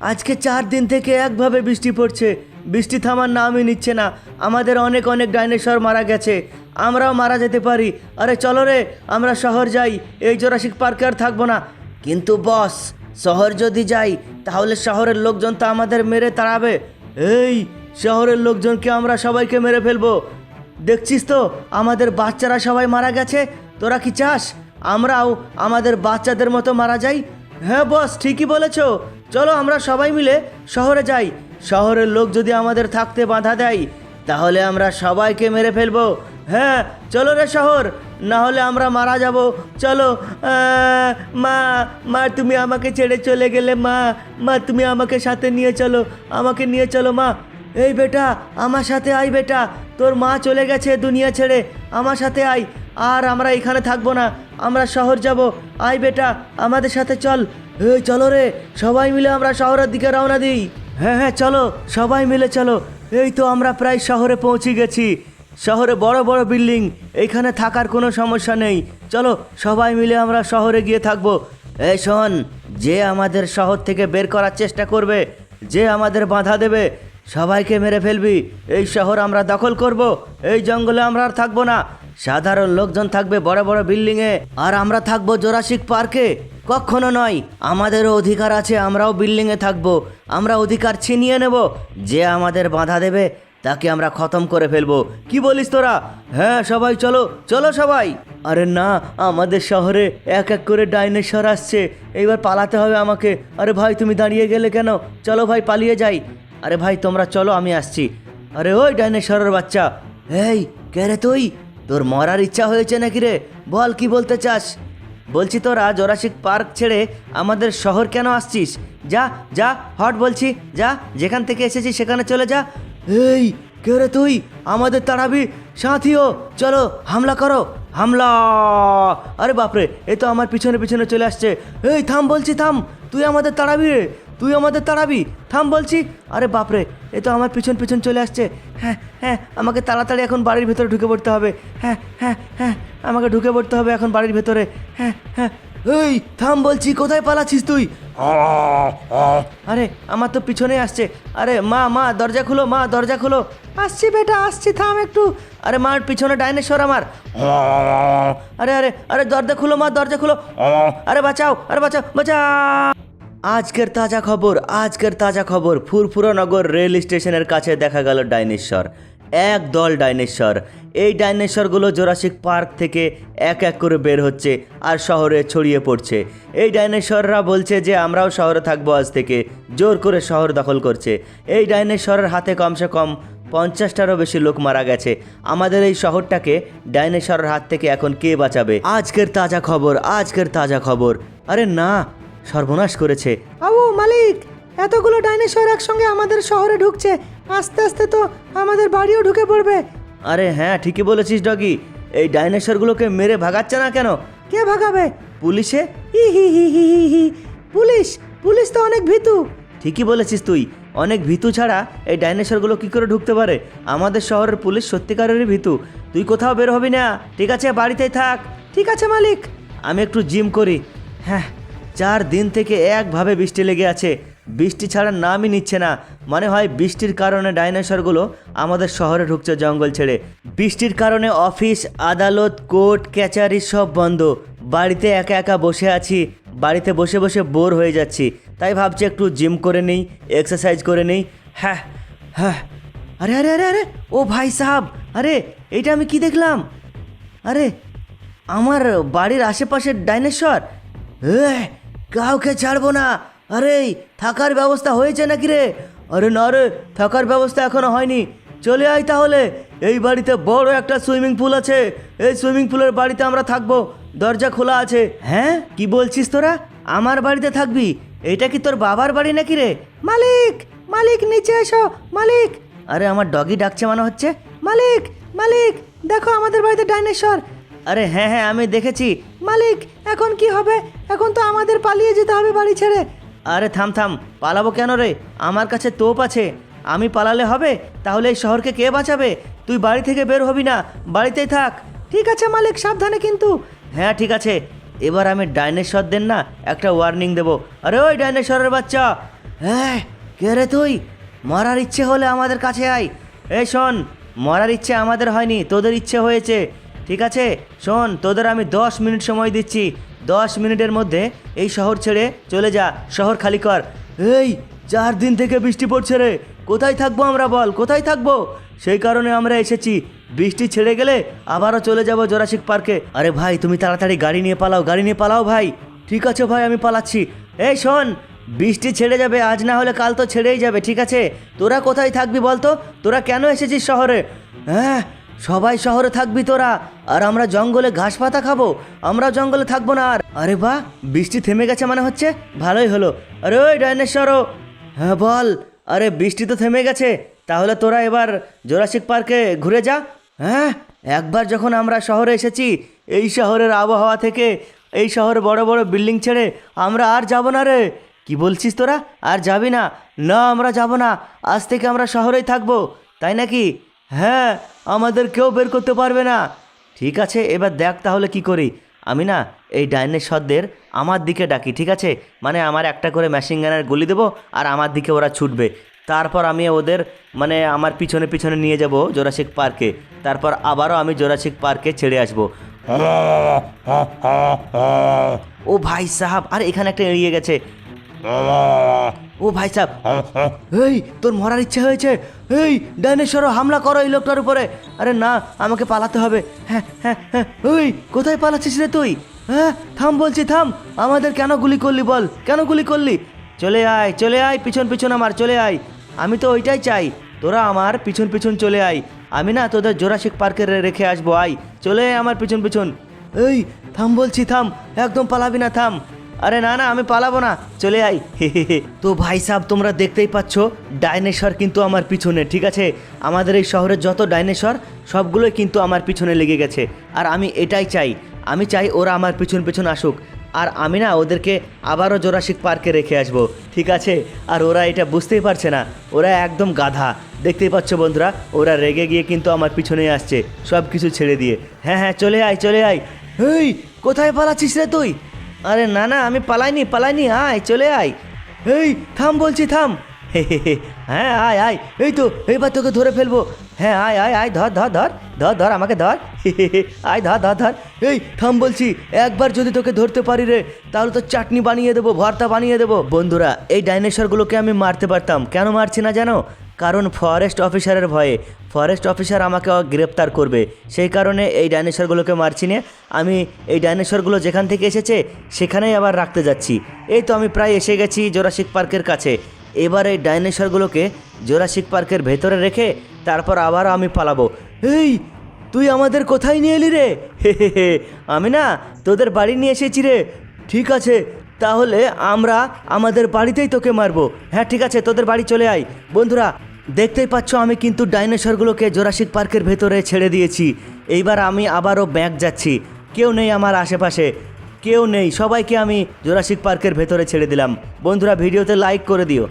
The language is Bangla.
আজকে চার দিন থেকে একভাবে বৃষ্টি পড়ছে। বৃষ্টি থামার নামই নিচ্ছে না। আমাদের অনেক অনেক ডাইনোসর মারা গেছে। আমরাও মারা যেতে পারি। আরে চলো রে, আমরা শহর যাই। এই জোরাসিক পার্কে আর থাকব না। কিন্তু বস, শহর যদি যাই, তাহলে শহরের লোকজন তো আমাদের মেরে তাড়াবে। এই, শহরের লোকজনকে আমরা সবাইকে মেরে ফেলব। দেখছিস তো, আমাদের বাচ্চারা সবাই মারা গেছে? তোরা কি চাস? আমরাও আমাদের বাচ্চাদের মতো মারা যাই? হ্যাঁ বস, ঠিকই বলেছ। চলো আমরা সবাই মিলে শহরে যাই। শহরের লোক যদি আমাদের থাকতে বাধা দেয়, তাহলে আমরা সবাইকে মেরে ফেলব। হ্যাঁ চলো রে শহর, না হলে আমরা মারা যাব। চলো মা মা, তুমি আমাকে ছেড়ে চলে গেলে, মা মা, তুমি আমাকে সাথে নিয়ে চলো, আমাকে নিয়ে চলো, মা। এই বেটা, আমার সাথে আয় বেটা, তোর মা চলে গেছে দুনিয়া ছেড়ে, আমার সাথে আয়। আর আমরা এখানে থাকব না। আমরা শহর যাব। আয় বেটা, আমাদের সাথে চল। এই, চলো রে, সবাই মিলে আমরা শহরের দিকে রওনা দিই। হ্যাঁ হ্যাঁ চলো, সবাই মিলে চলো। এই তো আমরা প্রায় শহরে পৌঁছে গেছি। শহরে বড় বড় বিল্ডিং এইখানে থাকার কোনো সমস্যা নেই। চলো, সবাই মিলে আমরা শহরে গিয়ে থাকব। এই, শোন, যে আমাদের শহর থেকে বের করার চেষ্টা করবে, যে আমাদের বাধা দেবে, সবাইকে মেরে ফেলবি। এই শহর আমরা দখল করব, এই জঙ্গলে আমরা আর থাকব না। সাধারণ লোকজন থাকবে বড় বড় বিল্ডিংয়ে, আর আমরা থাকব জোরাসিক পার্কে। কখনো নয়, আমাদেরও অধিকার আছে, আমরাও বিল্ডিংয়ে থাকব। আমরা অধিকার ছিনিয়ে নেব, যে আমাদের বাধা দেবে, তাকে আমরা খতম করে ফেলব। কি বলিস তোরা? হ্যাঁ সবাই চলো চলো সবাই। আরে না, আমাদের শহরে এক এক করে ডাইনোসর আসছে। এইবার পালাতে হবে আমাকে। আরে ভাই, তুমি দাঁড়িয়ে গেলে কেন? চলো ভাই, পালিয়ে যাই। আরে ভাই, তোমরা চলো, আমি আসছি। আরে ওই ডাইনোসরের বাচ্চা। এই, কে রে তুই? তোর মরার ইচ্ছা হয়েছে নাকি রে? বল, কি বলতে চাস? বলছি তোরা জোরাসিক পার্ক ছেড়ে আমাদের শহর কেন আসছিস? যা যা, হট বলছি, যা, যেখান থেকে এসেছিস সেখানে চলে যা। এই, কে রে তুই? আমাদের তাড়াবি সাথীও। চলো, হামলা করো। হামলা! আরে বাপরে, এ তো আমার পিছনে পিছনে চলে আসছে। এই, থাম বলছি, থাম। তুই আমাদের তাড়াবি রে তুই আমাদের তাড়াবি? থাম বলছি। আরে বাপরে, এ তো আমার পিছন পিছন চলে আসছে। হ্যাঁ হ্যাঁ আমাকে তাড়াতাড়ি এখন বাড়ির ভেতরে ঢুকে পড়তে হবে। হ্যাঁ হ্যাঁ হ্যাঁ আমাকে ঢুকে পড়তে হবে এখন বাড়ির ভেতরে। হ্যাঁ হ্যাঁ। এই, থাম বলছি, কোথায় পালাচ্ছিস তুই? আরে, আমার তো পিছনে আসছে। আরে, মা মা, দরজা খুলো, মা, দরজা খুলো। আসছি বেটা, আসছি, থাম একটু। আরে মার পিছনে ডাইনোসর আমার। আরে আরে আরে, দরজা খুলো, মা, দরজা খুলো। আরে, বাঁচাও আরে, বাঁচাও বাঁচাও। আজকের তাজা খবর, আজকের তাজা খবর। ফুরফুরানগর রেল স্টেশনের কাছে দেখা গেল ডাইনোসর এক দল ডাইনোসর এই ডাইনোসরগুলো জোরাসিক পার্ক থেকে এক এক করে বের হচ্ছে আর শহরে ছড়িয়ে পড়ছে। এই ডাইনোসররা বলছে যে, আমরাও শহরে থাকব আজ থেকে। জোর করে শহর দখল করছে। এই ডাইনেশ্বরের হাতে কমসে কম পঞ্চাশটারও বেশি লোক মারা গেছে। আমাদের এই শহরটাকে ডাইনোসরের হাত থেকে এখন কে বাঁচাবে? আজকের তাজা খবর, আজকের তাজা খবর। আরে না সর্বনাশ করেছে। আবু মালিক এতগুলো ডাইনোসর একসঙ্গে আমাদের শহরে ঢুকছে আস্তে আস্তে তো আমাদের বাড়িও ঢুকে পড়বে। আরে হ্যাঁ ঠিকই বলেছিস ডগি। এই ডাইনোসরগুলোকে মেরে ভাগাচ্ছে না কেন? কে ভাগাবে? পুলিশে? হি হি হি হি হি হি। পুলিশ পুলিশ তো অনেক ভীতু। ঠিকই বলেছিস তুই। অনেক ভীতু ছাড়া এই ডাইনোসরগুলো কি করে ঢুকতে পারে? আমাদের শহরের পুলিশ সত্যিকারেরই ভীতু। তুই কোথাও বের হবি না। ঠিক আছে বাড়িতেই থাক। ঠিক আছে মালিক। আমি একটু জিম করি। হ্যাঁ। চার দিন থেকে একভাবে বৃষ্টি লেগে আছে। বৃষ্টি ছাড়া নামই নিচ্ছে না। মনে হয় বৃষ্টির কারণে ডাইনোসরগুলো আমাদের শহরে ঢুকছে জঙ্গল ছেড়ে। বৃষ্টির কারণে অফিস, আদালত, কোর্ট, ক্যাচারি সব বন্ধ। বাড়িতে একা একা বসে আছি। বাড়িতে বসে বসে বোর হয়ে যাচ্ছি। তাই ভাবছি একটু জিম করে নিই, এক্সারসাইজ করে নিই। হ্যাঁ হ্যাঁ। আরে আরে আরে আরে, ও ভাই সাহাব, আরে, এইটা আমি কি দেখলাম? আরে, আমার বাড়ির আশেপাশের ডাইনোসর। এ কাউকে ছাড়বো না। আরে থাকার ব্যবস্থা হয়েছে নাকি রে? আরে না রে, থাকার ব্যবস্থা এখনও হয়নি। চলে আয় তাহলে। এই বাড়িতে বড় একটা সুইমিং পুল আছে। এই সুইমিং পুলের বাড়িতে আমরা থাকব। দরজা খোলা আছে। হ্যাঁ? কি বলছিস তোরা? আমার বাড়িতে থাকবি? এটা কি তোর বাবার বাড়ি নাকি রে? মালিক মালিক, নিচে এসো। মালিক। আরে, আমার ডগি ডাকছে মনে হচ্ছে? মালিক মালিক, দেখো আমাদের বাড়িতে ডাইনোসর। আরে হ্যাঁ হ্যাঁ আমি দেখেছি। মালিক, এখন কি হবে? এখন তো আমাদের পালিয়ে যেতে হবে বাড়ি ছেড়ে। আরে থাম থাম, পালাবো কেন রে? আমার কাছে তোপ আছে। আমি পালালে হবে? তাহলে এই শহরকে কে বাঁচাবে? তুই বাড়ি থেকে বের হবি না। বাড়িতেই থাক। ঠিক আছে মালিক, সাবধানে কিন্তু। হ্যাঁ ঠিক আছে। এবার আমি ডাইনোসরদের না, একটা ওয়ার্নিং দেবো। আরে ওই ডাইনোসরের বাচ্চা। হ্যাঁ কে রে তুই? মরার ইচ্ছে হলে আমাদের কাছে আয়। এই শোন, মরার ইচ্ছে আমাদের হয়নি, তোদের ইচ্ছে হয়েছে। ঠিক আছে? শোন, তোদের আমি দশ মিনিট সময় দিচ্ছি। দশ মিনিটের মধ্যে এই শহর ছেড়ে চলে যা। শহর খালি কর। এই, চার দিন থেকে বৃষ্টি পড়ছে রে। কোথায় থাকব আমরা বল? কোথায় থাকব? সেই কারণে আমরা এসেছি। বৃষ্টি ছেড়ে গেলে আবারও চলে যাব জোরাসিক পার্কে। আরে ভাই, তুমি তাড়াতাড়ি গাড়ি নিয়ে পালাও, গাড়ি নিয়ে পালাও ভাই। ঠিক আছে ভাই, আমি পালাচ্ছি। এই শোন, বৃষ্টি ছেড়ে যাবে, আজ না হলে কাল তো ছেড়েই যাবে, ঠিক আছে? তোরা কোথায় থাকবি বলতো? তোরা কেন এসেছিস শহরে? হ্যাঁ সবাই শহরে থাকবি তোরা। আর আমরা জঙ্গলে ঘাস পাতা খাব। আমরা জঙ্গলে থাকব না আর। আরে বাহ, বৃষ্টি থেমে গেছে মানে হচ্ছে? ভালোই হলো। আরে ওই ডাইনেশ্বরও। হ্যাঁ বল। আরে বৃষ্টি তো থেমে গেছে। তাহলে তোরা এবার জোরাসিক পার্কে ঘুরে যা। হ্যাঁ? একবার যখন আমরা শহরে এসেছি, এই শহরের আবহাওয়া থেকে এই শহরে বড় বড় বিল্ডিং ছেড়ে আমরা আর যাব না রে। কি বলছিস তোরা? আর যাবি না? না, আমরা যাব না। আজ থেকে আমরা শহরেই থাকব। তাই নাকি? হ্যাঁ। আমাদের কেউ বের করতে পারবে না। ঠিক আছে, এবার দেখ তাহলে কি করি। আমি না এই ডাইনোসরদের আমার দিকে ডাকি, ঠিক আছে? মানে আমার একটা করে মেশিন গানের গুলি দেবো আর আমার দিকে ওরা ছুটবে। তারপর আমি ওদের মানে আমার পিছনে পিছনে নিয়ে যাব জোরাসিক পার্কে তারপর আবারও আমি জোরাসিক পার্কে ছেড়ে আসব। ও ভাই সাহাব, আর এখানে একটা এড়িয়ে গেছে। ও ভাই সাহেব, এই, তোর মরার ইচ্ছে হয়েছে? এই ডাইনোসর হামলা করো এই লোকটার উপরে। আরে না, আমাকে পালাতে হবে। হ্যাঁ হ্যাঁ হ্যাঁ ওই, কোথায় পালাচ্ছিস রে তুই? হ্যাঁ থাম বলছি, থাম। আমাদের কেন গুলি করলি বল? কেন গুলি করলি? চলে আয় চলে আয়, পিছন পিছন আমার, চলে আয়। আমি তো ওইটাই চাই। তোরা আমার পিছন পিছন চলে আয়। আমি না তোদের জোরাসিক পার্কে রেখে আসব, আয়। চলে আয় আমার পিছন পিছন। এই, থাম বলছি, থাম। একদম পালাবি না, থাম। আরে না না, আমি পালাবো না। চলে আই। তো ভাই সাহেব তোমরা দেখতেই পাচ্ছ, ডাইনোসর কিন্তু আমার পিছনে, ঠিক আছে? আমাদের এই শহরের যত ডাইনোসর, সবগুলোই কিন্তু আমার পিছনে লেগে গেছে। আর আমি এটাই চাই। আমি চাই ওরা আমার পিছন পিছন আসুক। আর আমি না, ওদেরকে আবারও জোরাসিক পার্কে রেখে আসব, ঠিক আছে? আর ওরা এটা বুঝতেই পারছে না। ওরা একদম গাধা। দেখতেই পাচ্ছ বন্ধুরা, ওরা রেগে গিয়ে কিন্তু আমার পিছনে আসছে সব কিছু ছেড়ে দিয়ে। হ্যাঁ হ্যাঁ চলে আয় চলে আয়। এই কোথায় পালাচ্ছিস রে তুই? আরে না না, আমি পালাইনি পালাইনি, আয়, চলে আয়। এই, থাম বলছি, থাম। হ্যাঁ আয় আয়। এই তো, এইবার তোকে ধরে ফেলব। হ্যাঁ আয় আয় আয়, ধর ধর ধর ধর ধর, আমাকে ধর। আয়, ধর ধর ধর। এই, থাম বলছি, একবার যদি তোকে ধরতে পারি রে, তাহলে তো চাটনি বানিয়ে দেবো, ভর্তা বানিয়ে দেবো। বন্ধুরা, এই ডাইনোসরগুলোকে আমি মারতে পারতাম। কেন মারছি না জানো? কারণ ফরেস্ট অফিসারের ভয়ে। ফরেস্ট অফিসার আমাকে গ্রেপ্তার করবে। সেই কারণে এই ডাইনোসরগুলোকে মারছি না। আমি এই ডাইনোসরগুলো যেখান থেকে এসেছে, সেখানেই আবার রাখতে যাচ্ছি। এই তো আমি প্রায় এসে গেছি জোরাসিক পার্কের কাছে। এবার এই ডাইনোসরগুলোকে জোরাসিক পার্কের ভেতরে রেখে, তারপর আবার আমি পালাবো। এই তুই আমাদের কোথায় নিয়ে এলি রে? হে হে হে, আমি না তোদের বাড়ি নিয়ে এসেছি রে। ঠিক আছে, তাহলে আমরা আমাদের বাড়িতেই তোকে মারবো। হ্যাঁ ঠিক আছে, তোদের বাড়ি চলে আয়। বন্ধুরা দেখতেই পাচ্ছ, আমি কিন্তু ডাইনোসরগুলোকে জোরাসিক পার্কের ভেতরে ছেড়ে দিয়েছি। এইবার আমি আবারও ব্যাগ যাচ্ছি। কেউ নেই আমার আশেপাশে। কেউ নেই। সবাইকে আমি জোরাসিক পার্কের ভেতরে ছেড়ে দিলাম। বন্ধুরা, ভিডিওতে লাইক করে দিও।